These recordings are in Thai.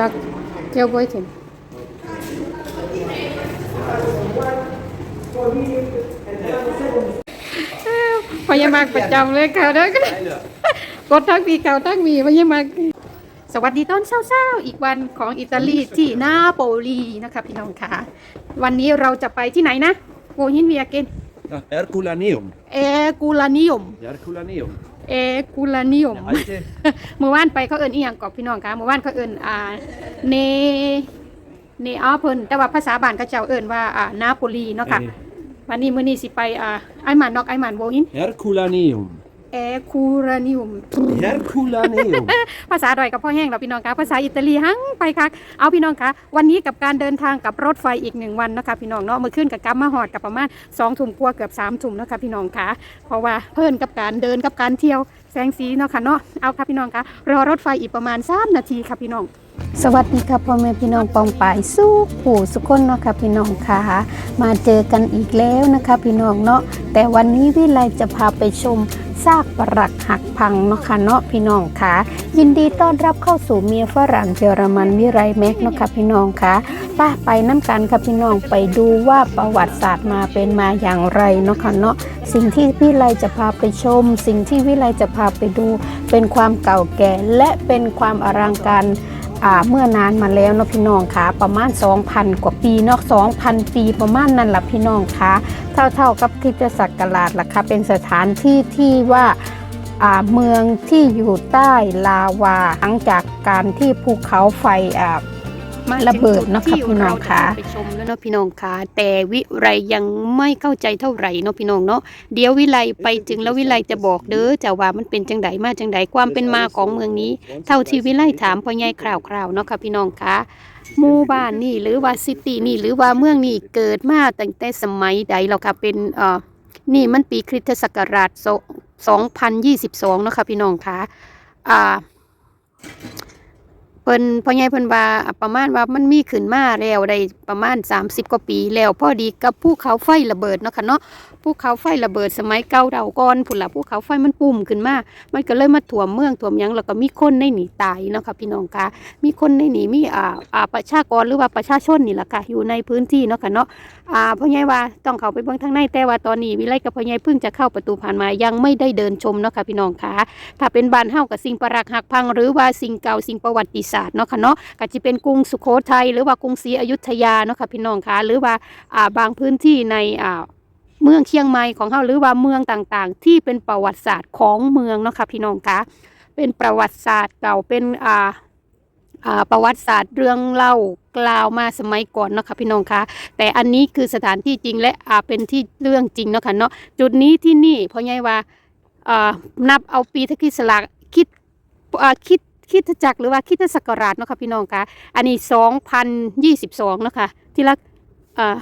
รักเที่ยวบ่อยถึงพยามากประจำเลยเขาเด้อกดทั้งปีเขาทั้งมีพยามากสวัสดีตอนเช้าๆ อีกวันของอิตาลีที่นาโปลีนะคะพี่น้องค่ะวันนี้เราจะไปที่ไหนนะโกฮินเวียเกน Ja, Herculaneum. เอกูลานิยม Herculaneum. เอกูลานิยม Der alte เมื่อวานไปเขาเอิ้นอีหยังกอบพี่น้องคะเมื่อวานเขาเอิ้นอ่าเนเนอาเพิ่นแต่ว่าภาษาบ้านเขาเจ้าเอิ้นว่าอ่านาโปลีเนาะค่ะเออวันนี้มื้อนี้สิไปอ่าไอหมันนอกไอหมันโวอิน Herculaneum. เอคูรานิยม Herculaneum. ภาษาดอยกับพ่อแห้งเราพี่น้องคะภาษาอิตาลีหังไปค่ะเอาพี่น้องคะวันนี้กับการเดินทางกับรถไฟอีกหนึ่งวันเนาะคะพี่น้องเนาะเมื่อคืนกับกลับมาหอดกับประมาณสองทุ่มกว่าเกือบสามทุ่มเนาะคะพี่น้องคะเพราะว่าเพิ่นกับการเดินกับการเที่ยวแสงสีเนาะค่ะเนาะเอาค่ะพี่น้องคะรอรถไฟอีกประมาณสามนาทีค่ะพี่น้อง สวัสดีค่ะพ่อแม่พี่น้องปองปายสู้ผู้สุคนเนาะค่ะพี่น้องค่ะมาเจอกันอีกแล้วนะคะพี่น้องเนาะแต่วันนี้วิไลจะพาไปชม ซากปรักหักพังเนาะค่ะเนาะพี่น้องค่ะ ยินดีต้อนรับเข้าสู่เมียฝรั่งเยอรมันวิไรแม็กเนาะค่ะพี่น้องค่ะป้าไปน้ำกันค่ะพี่น้องไปดูว่าประวัติศาสตร์มาเป็นมาอย่างไรเนาะค่ะเนาะสิ่งที่วิไลจะพาไปชม สิ่งที่วิไลจะพาไปดู เป็นความเก่าแก่และเป็นความอลังการ เมื่อนานมาแล้วเนาะพี่น้องคะประมาณ 2,000 กว่าปีเนาะ2,000 ปีประมาณนั้นละพี่น้องคะเท่าๆกับคริสตศักราชล่ะค่ะเป็นสถานที่ที่ว่าเมืองที่อยู่ใต้ลาวาหลังจากการที่ภูเขาไฟ อ่าระเบิดเนาะค่ะพี่น้องคะไปชมแล้วเนาะพี่น้องค่ะ แต่วิไลยังไม่เข้าใจเท่าไหร่เนาะพี่น้องเนาะเดี๋ยววิไลไปถึงแล้ววิไลจะบอกเด้อจะว่ามันเป็นจังไดมาจังไดความเป็นมาของเมืองนี้ เท่าที่วิไลถามพ่อใหญ่คร่าวๆเนาะค่ะพี่น้องค่ะหมู่บ้านนี่หรือว่าซิตี้นี่หรือว่าเมืองนี่เกิดมาตั้งแต่สมัยใดแล้วค่ะเป็นเอ่อนี่มันปีคริสตศักราช 2022 เนาะค่ะพี่น้องค่ะอ่า เพิ่นพ่อใหญ่เพิ่นว่าประมาณว่ามันมีขึ้นมาแล้วได้ประมาณ 30 กว่าปีแล้วพอดีกับภูเขาไฟระเบิดเนาะค่ะเนาะภูเขาไฟระเบิดสมัยเก่าเดาก่อนพุ่นล่ะภูเขาไฟมันปุ่มขึ้นมา มันก็เลยมาท่วมเมืองท่วมยังแล้วก็มีคนในหนีตายเนาะค่ะพี่น้องคะมีคนในหนีมีอ่าอ่าประชากรหรือว่าประชาชนนี่แหละค่ะอยู่ในพื้นที่เนาะค่ะเนาะอ่าพ่อใหญ่ว่าต้องเข้าไปเบิ่งทางในแต่ว่าตอนนี้วิไลกับพ่อใหญ่เพิ่งจะเข้าประตูผ่านมายังไม่ได้เดินชมเนาะค่ะพี่น้องคะถ้าเป็นบ้านเฮากับสิ่งประหลักหักพังหรือว่าสิ่งเก่าสิ่งประวัติศาสตร์เนาะค่ะเนาะก็จะเป็นกรุงสุโขทัยหรือว่ากรุงศรีอยุธยาเนาะค่ะพี่น้องค่ะหรือว่าอ่าบางพื้นที่ในอ่าเมืองเชียงใหม่ของเฮาหรือว่าเมืองต่างๆ ที่เป็นประวัติศาสตร์ของเมืองเนาะค่ะพี่น้องค่ะเป็นประวัติศาสตร์เก่าเป็นอ่าประวัติศาสตร์เรื่องเล่ากล่าวมาสมัยก่อนเนาะค่ะพี่น้องคะแต่อันนี้คือสถานที่จริงและอ่าเป็นที่เรื่องจริงเนาะค่ะเนาะจุดนี้ที่นี่เพราะไงว่าอ่อนับเอาปีที่คริสลักคิดอ่อคิด คริดจักรหรือว่าคริดศักราชเนาะค่ะพี่น้องคะอันนี้2022เนาะค่ะที่รักเอ่อ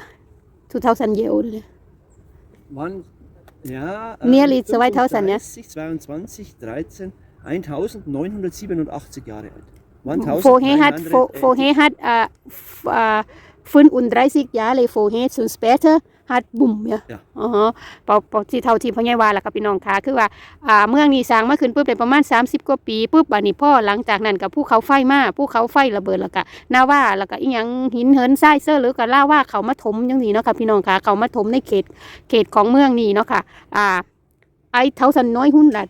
2000 year old Wann? Ja. Nearly 2000, ja. 22, 13, 1987 Jahre alt. vorher hat vor- 1380. vorher hat äh, f- äh, 35 Jahre vorher und später hat bumm ja จ้ะ อ๋อปอปอที่เท่าที่พ่อใหญ่ว่าล่ะค่ะพี่น้องค่ะคือว่าอ่าเมืองนี้สร้างมาขึ้นปุ๊บได้ประมาณ 30 กว่าปีปุ๊บบัดนี้พ่อหลังจากนั้นกับภูเขาไฟมาภูเขาไฟระเบิดแล้วก็นาว่าแล้วก็อีหยังหินเหินทรายเซอร์หรือก็ล่าว่าเขามาถมจังซี่เนาะค่ะพี่น้องค่ะเขามาถมในเขตเขตของเมืองนี้เนาะค่ะอ่าไอเท่าสันน้อยหุ่นละ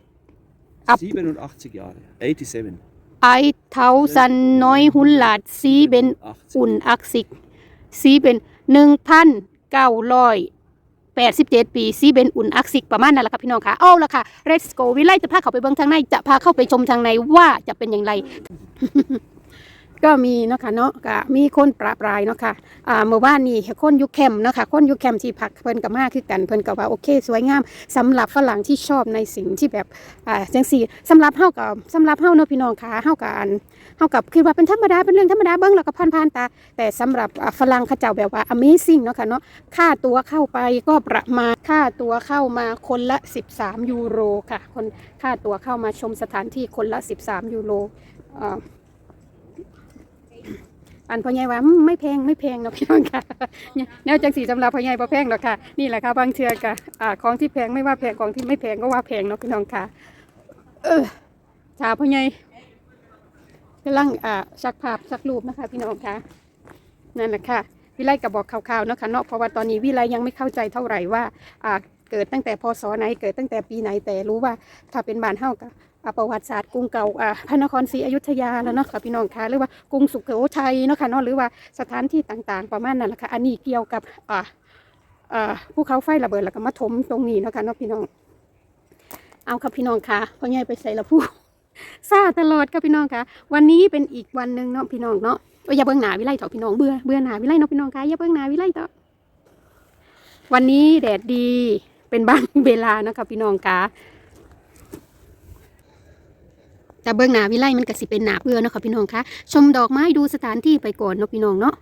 ab 87 Jahre. 87. ไอเท่าสันน้อยหุ่นละซีเป็น 80. อุ่นอักซิกซีเป็นหนึ่งพัน เก้าร้อยแปดสิบเจ็ดปีซีเป็นอุ่นอักซิกประมาณนั้นแหละค่ะพี่น้องค่ะเอาละค่ะ Let's go วิไลจะพาเขาไปเบิ่งทางในจะพาเข้าไปชมทางในว่าจะเป็นอย่างไร ก็มีเนาะค่ะเนาะก็มีคนประปรายเนาะค่ะอ่าเมื่อวานนี้คนยุคแคมป์เนาะค่ะคนยุคแคมป์ที่พักเพิ่นกับมาคือกันเพิ่นก็ว่าโอเค สวยงามสำหรับฝรั่งที่ชอบในสิ่งที่แบบอ่าจังซี่สำหรับเฮากับสำหรับเฮาเนาะพี่น้องค่ะเฮากับอัน เฮากับคิดว่าเป็นธรรมดาเป็นเรื่องธรรมดาเบิ่งแล้วก็ผ่านๆตา แต่สำหรับฝรั่งเขาเจ้าแบบว่า amazing เนาะค่ะเนาะค่าตัวเข้าไปก็ประมาณค่าตัวเข้ามาคนละ 13 ยูโรค่ะ คนค่าตัวเข้ามาชมสถานที่คนละ 13 ยูโรอ่าอันพ่อใหญ่ว่าไม่แพงไม่แพงเนาะพี่น้องค่ะเนี่ยแนวจังสีสำหรับพ่อใหญ่บ่แพงหรอกค่ะ นี่แหละค่ะบางเชือกค่ะอ่าของที่แพงไม่ว่าแพงของที่ไม่แพงก็ว่าแพงเนาะพี่น้องค่ะ เออชาพ่อใหญ่ กำลังอ่าชักภาพชักรูปนะคะ พี่น้องคะนั่นแหละค่ะ วิไลกับบอกคร่าวๆเนาะค่ะเนาะเพราะว่าตอนนี้วิไลยังไม่เข้าใจเท่าไหร่ว่าอ่าเกิดตั้งแต่พศไหนเกิดตั้งแต่ปีไหนแต่รู้ว่าถ้าเป็นบ้านเฮากับอ่าประวัติศาสตร์กรุงเก่าอ่าพระนครศรีอยุธยาแล้วเนาะค่ะพี่น้องคะหรือว่ากรุงสุโขทัยเนาะค่ะเนาะหรือว่าสถานที่ต่างๆ ประมาณนั้นแหละค่ะอันนี้เกี่ยวกับอ่าอ่าภูเขาไฟระเบิดแล้วก็มาถมตรงนี้เนาะค่ะเนาะพี่น้อง เอาค่ะพี่น้องค่ะพ่อใหญ่ไปใส่ละผู้ ซาตลอดค่ะพี่น้องค่ะ วันนี้เป็นอีกวันหนึ่งเนาะพี่น้องเนาะโอ้ยอย่าเบิ่งหนาวิไลเถอะพี่น้องเบื่อเบื่อหนาวิไลเนาะพี่น้องค่ะอย่าเบิ่งหนาวิไลเถอะวันนี้แดดดีเป็นบางเวลานะคะพี่น้องค่ะแต่เบิ่งหนาวิไลมันก็สิเป็นหนาเบื่อเนาะค่ะพี่น้องค่ะชมดอกไม้ดูสถานที่ไปก่อนเนาะพี่น้องเนาะ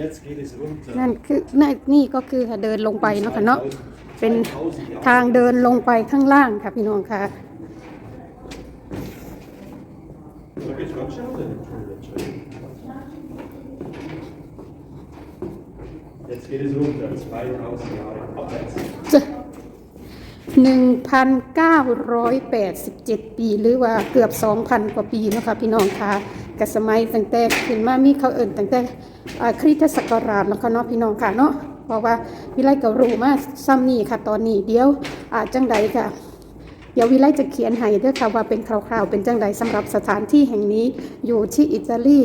Jetzt geht es runter. นั่นคือนั่นนี่ก็คือเดินลงไปเนาะค่ะเนาะ เป็นทางเดินลงไปข้างล่างค่ะพี่น้องค่ะ Minuten, 2000 Jahre abwärts. หนึ่งพันเก้าร้อยแปดสิบเจ็ดปี หรือว่าเกือบสองพันกว่าปีนะคะพี่น้องค่ะกัสมัยตั้งแต่ขึ้นมามีเขาเอิ่นตั้งแต่อ่าคริสตศักราชแล้วก็เนาะพี่น้องค่ะเนาะเพราะว่าวิไลก็รู้มาซ้ำนี่ค่ะ ตอนนี้เดี๋ยวอาจังใดค่ะ เดี๋ยววิไลจะเขียนให้ด้วยค่ะว่าเป็นคร่าวๆ เป็นจังใดสำหรับสถานที่แห่งนี้อยู่ที่อิตาลี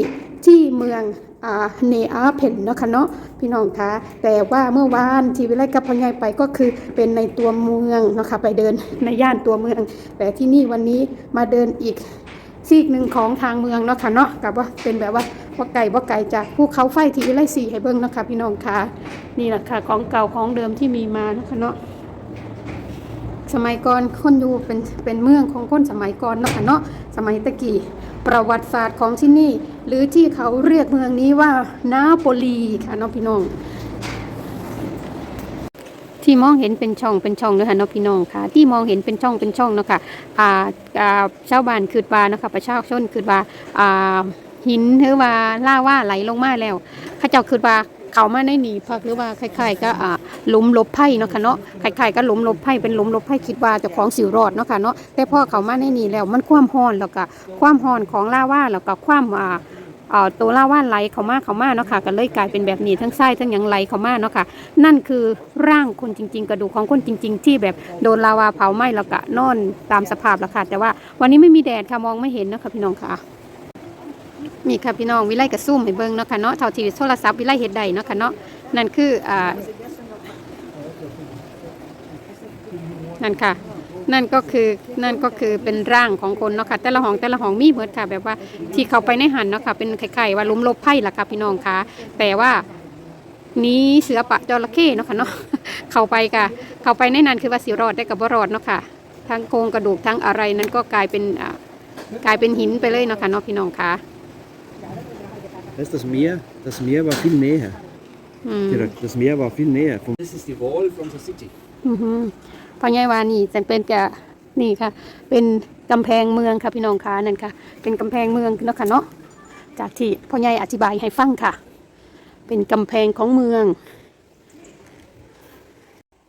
ที่เมือง เนอาเพนเนาะค่ะเนาะพี่น้องคะแต่ว่าเมื่อวานที่วิไลกับพ่อใหญ่ไปก็คือเป็นในตัวเมืองเนาะค่ะไปเดินในย่านตัวเมือง แต่ที่นี่วันนี้มาเดินอีกซีกหนึ่งของทางเมืองเนาะค่ะเนาะกับว่าเป็นแบบว่าว่าไก่ว่าไก่จากภูเขาไฟที่วิไลสีให้เบิ่งเนาะค่ะพี่น้องคะนี่แหละค่ะของเก่าของเดิมที่มีมาเนาะค่ะเนาะสมัยก่อนคนอยู่เป็นเป็นเมืองของคนสมัยก่อนเนาะค่ะเนาะสมัยตะกี้ ประวัติศาสตร์ของที่นี่ หรือที่เขาเรียกเมืองนี้ว่านาโปลีค่ะน้องพี่น้อง ที่มองเห็นเป็นช่องเป็นช่องเนะค่ะน้องพี่น้องค่ะ ที่มองเห็นเป็นช่องเป็นช่องเนาะค่ะอ่าอ่าชาวบ้านคืดบานะคะประชาชนคืดบาอ่าหินหรือว่าล่าว่าไหลลงมาแล้วข้าเจ้าคืดบา เขามาในหนีพักหรือว่าคล้ายๆก็อ่าลุมลบไพ่เนาะค่ะเนาะคล้ายๆก็ลุมลบไพ่เป็นลุมลบไพ่คิดว่าจะของสิวรอดเนาะค่ะเนาะแต่พอเขามาในนี้แล้วมันความร้อนแล้วก็ความร้อนของล่าว่าแล้วก็ความอ่าเอ่อตัวล่าว่านไหลเขามาเขามาเนาะค่ะก็เลยกลายเป็นแบบนี้ทั้งไส้ทั้งยังไหลเขามาเนาะค่ะ นั่นคือร่างคนจริง ๆ กระดูกของคนจริง ๆ ที่แบบโดนลาวาเผาไหม้แล้วก็นอนตามสภาพแล้วค่ะแต่ว่าวันนี้ไม่มีแดดค่ะมองไม่เห็นเนาะค่ะพี่น้องค่ะ นี่ค่ะพี่น้องวิไลกระซุ่มให้เบิ่งเนาะค่ะเนาะเท่าที่โทรศัพท์วิไลเฮ็ดได้เนาะค่ะเนาะนั่นคืออ่านั่นค่ะ นั่นก็คือนั่นก็คือเป็นร่างของคนเนาะค่ะแต่ละห้องแต่ละห้องมีเหมือนค่ะ แบบว่าที่เขาไปในหันเนาะค่ะเป็นไข่ๆว่าลุมลบไพ่ล่ะค่ะพี่น้องค่ะ แต่ว่านี้เสือปะจระเข้เนาะค่ะเนาะเข้าไปค่ะ เข้าไปในนั้นคือว่าสิรอดได้กับบ่รอดเนาะค่ะทั้งโครงกระดูกทั้งอะไรนั้นก็กลายเป็นกลายเป็นหินไปเลยเนาะค่ะเนาะพี่น้องค่ะ Das ist das Meer. Das Meer war viel näher. อืม Direkt. Das Meer war viel näher. Vom- Das ist die Wall from the city. อือฮึพ่อใหญ่วานี่จะเป็นแกนี่ค่ะ เป็นกำแพงเมืองค่ะพี่น้องค่ะนั่นค่ะ เป็นกำแพงเมืองเนาะค่ะเนาะจากที่พ่อใหญ่อธิบายให้ฟังค่ะ เป็นกำแพงของเมือง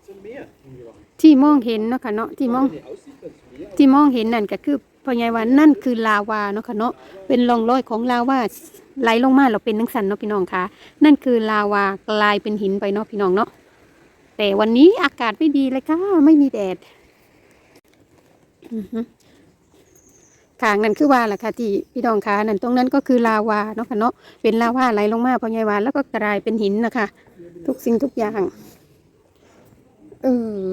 Zum Meer. ที่มองเห็นเนาะค่ะเนาะที่มอง Wenn ihr aussieht, das Meer. ที่มองเห็นนั่นก็คือพ่อใหญ่ว่านั่นคือลาวาเนาะค่ะเนาะเป็นร่องรอยของลาวา ไหลลงมาเราเป็นนังสันเนาะพี่น้องคะนั่นคือลาวากลายเป็นหินไปเนาะพี่น้องเนาะแต่วันนี้อากาศไม่ดีเลยค่ะไม่มีแดดอือฮึทางนั้นคือว่าแหละค่ะที่พี่น้องคะนั่นตรงนั้นก็คือลาวาเนาะค่ะเนาะเป็นลาวาไหลลงมาพอใหญ่ว่าแล้วก็กลายเป็นหินนะคะ ทุกสิ่งทุกอย่าง เออ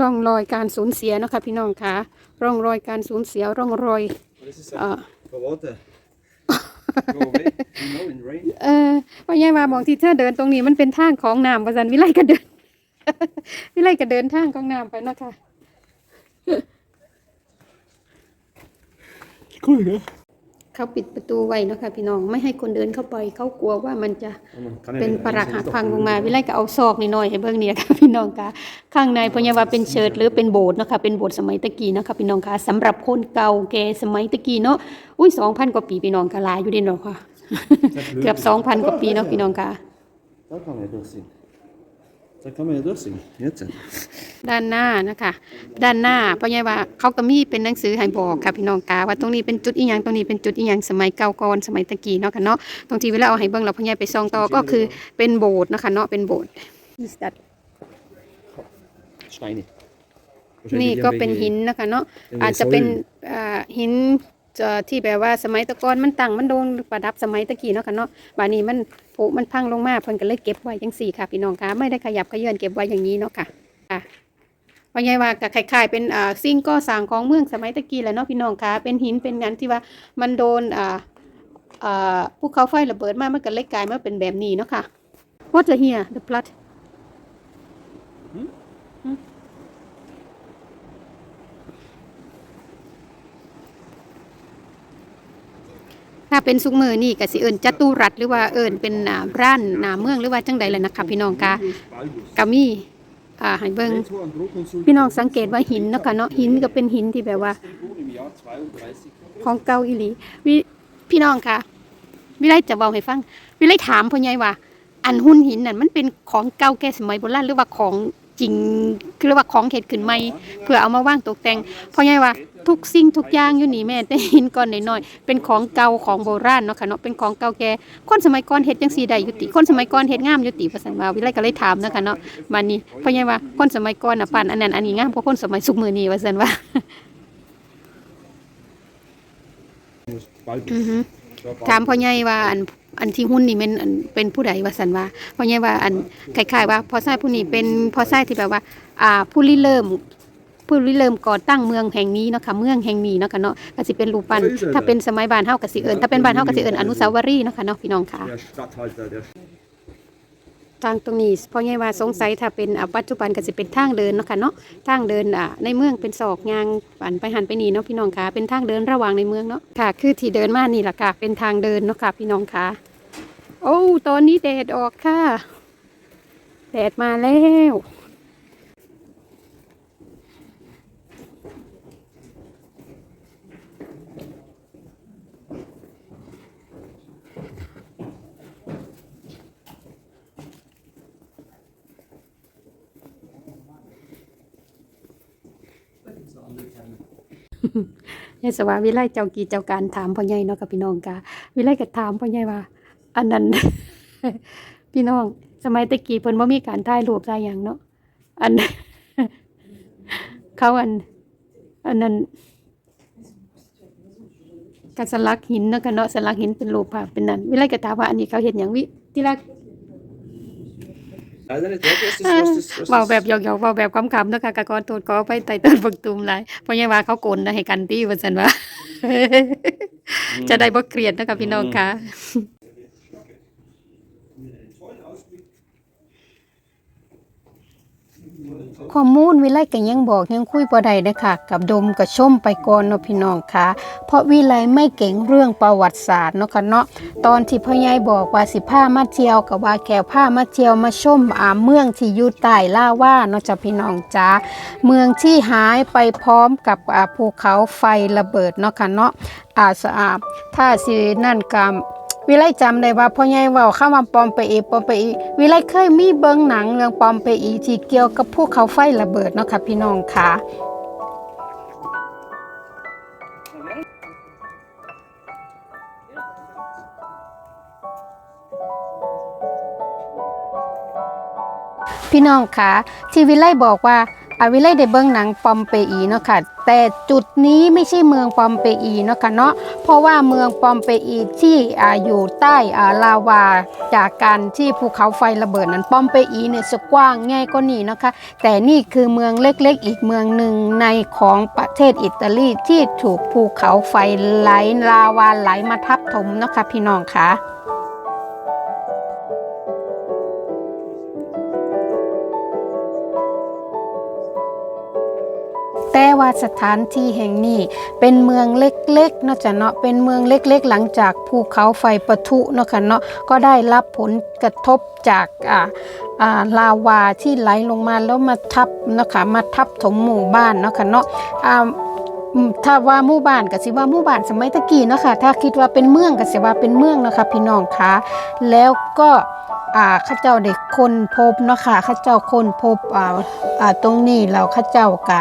ร่องรอยการสูญเสียเนาะคะพี่น้องคะร่องรอยการสูญเสียร่องรอย Das ist เอ่อ for water. Go away. You know, in rain. เออพ่อใหญ่ว่าบอกที่เธอเดินตรงนี้มันเป็นทางของน้ำประสันวิไลก็เดิน วิไลก็เดินทางของน้ำไปเนาะคะ Kom hier. เขาปิดประตูไว้เนาะค่ะพี่น้องไม่ให้คนเดินเข้าไปเขากลัวว่ามันจะ Kan เป็นปรักหักพังลงมาวิไลก็เอาซอกนิดหน่อยให้เบิ่งเนี่ยค่ะพี่น้องคะข้างในเพราะว่าเป็นเชิดหรือเป็นโบสถ์เนาะค่ะเป็นโบสถ์สมัยตะกี้เนาะค่ะพี่น้องคะสำหรับคนเก่าแก่สมัยตะกี้เนาะอุ้ย2,000กว่าปีพี่น้องคะหลายอยู่เดิเนาะค่ะเกือบ2,000กว่าปีเนาะพี่น้องคะ Da kan man durchsehen. Da kan man durchsehen. Jetzt. ด้านหน้านะคะ ด้านหน้าเพราะว่าเขาก็มีเป็นหนังสือให้บอกค่ะพี่น้องกาว่าตรงนี้เป็นจุดอีหยังตรงนี้เป็นจุดอีหยังสมัยเก่าก่อนสมัยตะกี้เนาะค่ะเนาะตรงที่เวลาเอาให้เบิ่งเราพ่อใหญ่ไปซองต่อก็คือเป็นโบสถ์นะคะเนาะเป็นโบสถ์ Is that Steine. นี่ก็เป็นหินนะคะเนาะ อาจจะเป็นอ่าหิน เอ่อที่แบบว่าสมัยตะกอนมันตั้งมันโดนประดับสมัยตะกี้เนาะค่ะเนาะบานี้มันผุมันพังลงมาเพิ่นก็เลยเก็บไว้จังสี่ค่ะพี่น้องคะไม่ได้ขยับขยื่นเก็บไว้อย่างนี้เนาะค่ะค่ะเพราะไงว่าก็คล้ายๆเป็นอ่าสิ่งก่อสร้างของเมืองสมัยตะกี้แหละเนาะพี่น้องคะเป็นหินเป็นงานที่ว่ามันโดนอ่าอ่าภูเขาไฟระเบิดมามันก็เลยกลายมาเป็นแบบนี้เนาะค่ะ What the here the blood ถ้าเป็นสุกมือนี่ก็สิเอิญจตุรัสหรือว่าเอิญเป็นอ่าร้านหนาเมืองหรือว่าจังใดเลยนะคะพี่น้องคะก็มีอ่าให้เบิ่งพี่น้องสังเกตว่าหินเนาะค่ะเนาะหินก็เป็นหินที่แบบว่า ของเก่าอีหลีวิพี่น้องคะวิไลจะเว้าให้ฟังวิไลถามพ่อใหญ่ว่า อันหุ่นหินนั่นมันเป็นของเก่าแก่สมัยโบราณหรือว่าของ จริงคือว่าของเฮ็ดขึ้นใหม่เพื่อเอามาวางตกแต่งพ่อใหญ่ว่าทุกสิ่งทุกอย่างอยู่นี่แม่แต่หินก้อนน้อยๆเป็นของเก่าของโบราณเนาะค่ะเนาะเป็นของเก่าแก่คนสมัยก่อนเฮ็ดจังซี่ได้อยู่ติ คนสมัยก่อนเฮ็ดงามอยู่ติว่าซั่นว่าวิไลก็เลยถามเนาะค่ะเนาะบัดนี้พ่อใหญ่ว่าคนสมัยก่อนน่ะปานอันนั้นอันนี้งามกว่าคนสมัยสุกมื้อนี้ว่าซั่นว่าอือฮึถามพ่อใหญ่ว่าอัน อันที่หุ้นนี่มันอันเป็นผู้ใดว่าสันว่าพ่อใหญ่ว่าอันคล้ายๆว่าพ่อชายผู้นี้เป็นพ่อชายที่แบบว่าอ่าผู้ริเริ่มผู้ริเริ่มก่อตั้งเมืองแห่งนี้เนาะค่ะเมืองแห่งนี้เนาะค่ะเนาะก็สิเป็นรูปปั้นถ้าเป็นสมัยบ้านเฮาก็สิเอิ้นถ้าเป็นบ้านเฮาก็สิเอิ้นอนุสาวรีย์เนาะค่ะเนาะพี่น้องค่ะ Der Stadthalter, der ทางตรงนี้พ่อใหญ่ว่าสงสัยถ้าเป็นอ่าปัจจุบันก็สิเป็นทางเดินเนาะค่ะเนาะทางเดินอ่าในเมืองเป็นศอกยางปั่นไปหันไปนี่เนาะพี่น้องค่ะเป็นทางเดินระหว่างในเมืองเนาะค่ะ คือที่เดินมานี่แหละค่ะเป็นทางเดินเนาะค่ะพี่น้องค่ะ โอ้ตอนนี้แดดออกค่ะ แดดมาแล้วยายสวาวิไลเจ้ากีเจ้าการถามพ่อใหญ่เนาะกับพี่น้องกาวิไลก็ถามพ่อใหญ่ว่า อันนั้น พี่น้อง สมัยตะกี้เพิ่นบ่มีการถ่ายรูปถ่ายหยังเนาะอัน เขาอัน อันนั้นกสลักหินเนาะกันเนาะสลักหินเป็นรูปภาพเป็นนั้นวิไลก็ถามว่าอันนี้เขาเฮ็ดหยังวิที่ละ Leider nicht, ja, das ist, was das, was เว้า das, แบบหยอกๆเว้าแบบคำๆเนาะค่ะกะกอนตูดก็ไปไต่ต้นบักตุมหลายเพราะยังว่าเขาโกนนะให้กันตี้ว่าซั่นว่า จะได้บ่เครียดเนาะค่ะพี่น้องค่ะ ข้อมูลวิไลก็ยังบอกยังคุยบ่ได้เด้ค่ะกับดมกับชมไปก่อนเนาะพี่น้องค่ะ เพราะวิไลไม่เก่งเรื่องประวัติศาสตร์เนาะค่ะเนาะตอนที่พ่อใหญ่บอกว่าสิพามาเที่ยวกับว่าแก้วพามาเที่ยวมาชมอ่าเมืองที่อยู่ใต้ล่าว่าเนาะจ้ะพี่น้องจ้าเมืองที่หายไปพร้อมกับอ่าภูเขาไฟระเบิดเนาะค่ะเนาะอ่าสะอาดถ้าสินั่นกาม วิไลจำได้ว่าพ่อใหญ่เว้าเข้ามาปอมไปอีปอมไปอีวิไลเคยมีเบิ่งหนังเรื่องปอมไปอีที่เกี่ยวกับภูเขาไฟระเบิดเนาะค่ะพี่น้องค่ะพี่น้องคะที่วิไลบอกว่าอาวิไลได้เบิ่งหนังปอมเปอีเนาะค่ะ แต่จุดนี้ไม่ใช่เมืองปอมเปอีเนาะค่ะเนาะเพราะว่าเมืองปอมเปอีที่ออยู่ใต้าลาวาจากการที่ภูเขาไฟระเบิดนั้นปอมเปอีเนี่ยจะกว้างง่ายกว่านี้นะคะ แต่นี่คือเมืองเล็กๆ อีกเมืองหนึ่งในของประเทศอิตาลีที่ถูกภูเขาไฟไหลลาวาไหลมาทับถมเนาะคะพี่น้องค่ะ สถานที่แห่งนี้ เป็นเมืองเล็กๆเนาะจ้ะเนาะเป็นเมืองเล็กๆ หลังจากภูเขาไฟปะทุเนาะค่ะเนาะก็ได้รับผลกระทบจากอ่าลาวาที่ไหลลงมาแล้วมาทับเนาะค่ะมาทับถมหมู่บ้านเนาะค่ะเนาะอ่าถ้าว่าหมู่บ้านก็สิว่าหมู่บ้านสมัยตะกี้นะคะถ้าคิดว่าเป็นเมืองก็สิว่าเป็นเมืองนะคะพี่น้องคะแล้วก็ข้าเจ้าได้คนพบเนาะค่ะข้าเจ้าคนพบอ่าตรงนี้แล้วเข้าเจ้าก็อ่า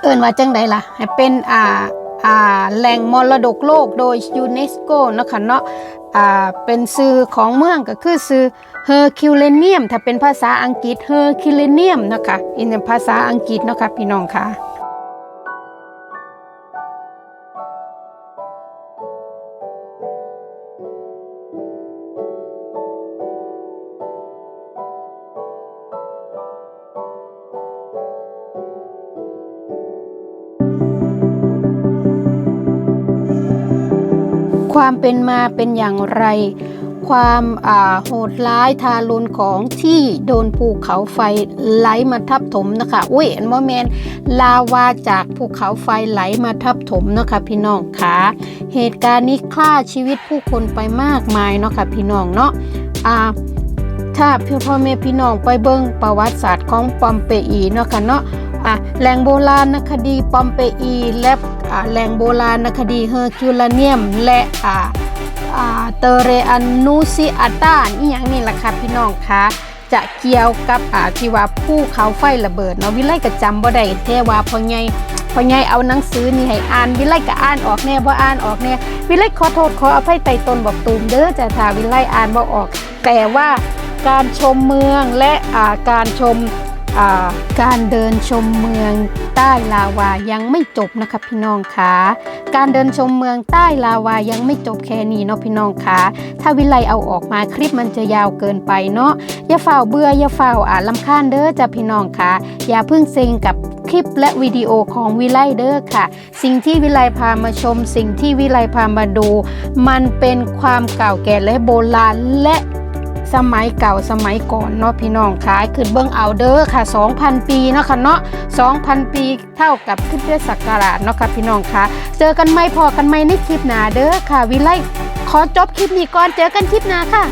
เอิ้นว่าจังไดล่ะให้เป็นอ่าอ่าแหล่งมรดกโลกโดยยูเนสโกนะคะเนาะอ่าเป็นซื้อของเมืองก็คือซื้อเฮอร์คิวเลเนียมถ้าเป็นภาษาอังกฤษเฮอร์คิวเลเนียมนะคะอินภาษาอังกฤษนะคะพี่น้องค่ะ ความเป็นมาเป็นอย่างไร ความอ่าโหดร้ายทารุณของที่โดนภูเขาไฟไหลมาทับถมนะคะอุ้ยอันโมเมนลาวาจากภูเขาไฟไหลมาทับถมนะคะพี่น้องคะเหตุการณ์นี้ฆ่าชีวิตผู้คนไปมากมายเนาะค่ะพี่น้องเนาะอ่าถ้าพี่พ่อแม่พี่น้องไปเบิ่งประวัติศาสตร์ของปอมเปอีเนาะค่ะเนาะ แหล่งโบราณคดีปอมเปอี และแหล่งโบราณคดีเฮอร์คิวลาเนียม และเตเรอันนูซิอาตาอีหยังนี่แหละค่ะพี่น้องคะจะเกี่ยวกับอาที่ว่าภูเขาไฟระเบิดเนาะวิไลก็จำบ่ได้แต่ว่าพอใหญ่พ่อใหญ่เอาหนังสือนี่ให้อ่านวิไลก็อ่านออกแน่บ่อ่านออกแน่วิไลขอโทษขออภัยไต่ตนบอกตูมเด้อจะถ้าวิไลอ่านบ่ออก แต่ว่าการชมเมืองและาการชม การเดินชมเมืองใต้ลาวายังไม่จบนะคะพี่น้องคะการเดินชมเมืองใต้ลาวายังไม่จบแค่นี้เนาะพี่น้องคะถ้าวิไลเอาออกมาคลิปมันจะยาวเกินไปเนาะอย่าเฝ่าเบื่ออย่าเฝ่าอ่านลำคาญเด้อจ้ะพี่น้องคะอย่าเพิ่งเซ็งกับคลิปและวิดีโอของวิไลเด้อค่ะ สิ่งที่วิไลพามาชม สิ่งที่วิไลพามาดู มันเป็นความเก่าแก่และโบราณและ สมัยเก่าสมัยก่อนเนาะพี่น้องขายขึ้นเบิ้งเอาเด้อค่ะ 2,000 ปีเนาะค่ะเนาะ2,000 ปีเท่ากับคริสตศักราชเนาะค่ะพี่น้องค่ะ เจอกันไม่พอกันไม่ในคลิปหน้าเด้อค่ะ วิไลขอจบคลิปนี้ก่อนเจอกันคลิปหน้าค่ะ